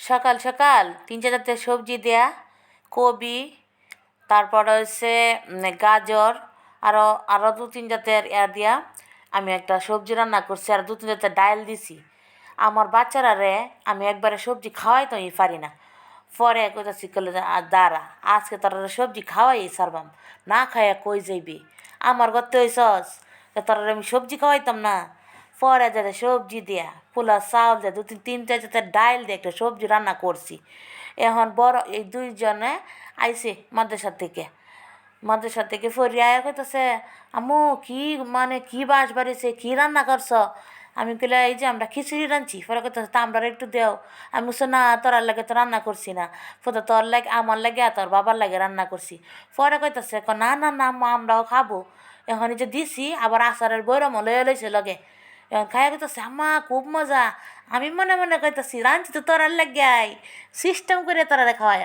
সকাল সকাল। তিন চার জাতের সবজি দেয়া, কবি, তারপর হচ্ছে গাজর আরও আরও দু তিন জাতের ইয়া দিয়া আমি একটা সবজি রান্না করছি আর দু তিন জাতের ডাল দিছি। আমার বাচ্চারা রে, আমি একবারে সবজি খাওয়াই তো পারি না। পরে কইতাছি কলে দাঁড়া, আজকে তোরা সবজি খাওয়াই সারবাম না খাইয়া কই যাইবি? আমার গতে হইসস তোরা আমি সবজি খাওয়াইতাম না। পরে যাতে সবজি দেয়া পোলা চাউল দিয়ে দু তিন, তিনটা যাতে ডাইল দিয়ে একটা সবজি রান্না করছি। এখন বড় এই দুইজনে আইছে মাদ্রাসা থেকে। মাদ্রাসা থেকে ফরি আয়া কইতাছে, আম্মু, কি মানে কি বাস বাড়িছে? কি রান্না করছ? আমি কইলে এই যে আমরা খিচুড়ি রাঁধছি। পরে কইতাছে, তা আমরা একটু দেও। আমি বলছি না, তোর লাগে তো রান্না করছি না। ফোটা তোর লাগে, আমার লাগে আর তোর বাবার লাগে রান্না করছি। পরে কইতাছে না না না আমরাও খাব। এখন যে দিছি, আবার আচারের বৈরম লয়ে লইছে লগে। এখন খাই কইতাছে আম্মা খুব মজা আমি মনে মনে কইতাছি রাঞ্চি তো তোরার লাগাই সিস্টেম করে তোরা খাওয়াই